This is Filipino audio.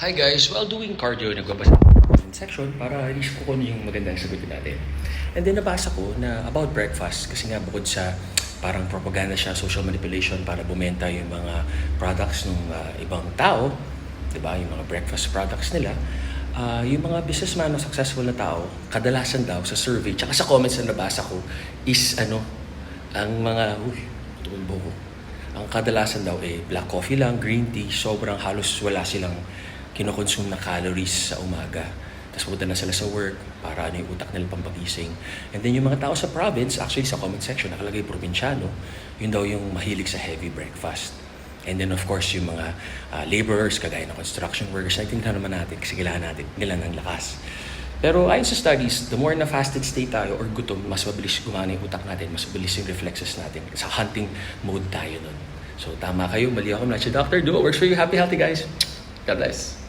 Hi guys, while doing cardio, nagbabasa section para ko kung ano yung magandang sagutin natin. And then nabasa ko na about breakfast kasi nga bukod sa parang propaganda siya, social manipulation para bumenta yung mga products ng ah, ibang tao, 'di ba? Yung mga breakfast products nila. ah, yung mga businessman na successful na tao, kadalasan daw sa survey, tsaka sa comments na nabasa ko, is ano, ang mga, uy, tumulbo ko. Ang kadalasan daw eh, black coffee lang, green tea, sobrang halos wala silang kinokonsume na calories sa umaga. Tapos punta na sila sa work para ano yung utak nilang pampagising. And then yung mga tao sa province, actually sa comment section, nakalagay probinsyano, yun daw yung mahilig sa heavy breakfast. And then of course yung mga ah, laborers, kagaya ng construction workers, natindihan naman natin kasi kailangan natin nila ng lakas. Pero ayon sa studies, the more na fasted state tayo or gutom, mas mabilis gumana yung utak natin, mas mabilis yung reflexes natin. Sa hunting mode tayo nun. So tama kayo, mali ako, I'm not your doctor. Do works for you. Happy, healthy guys. God bless.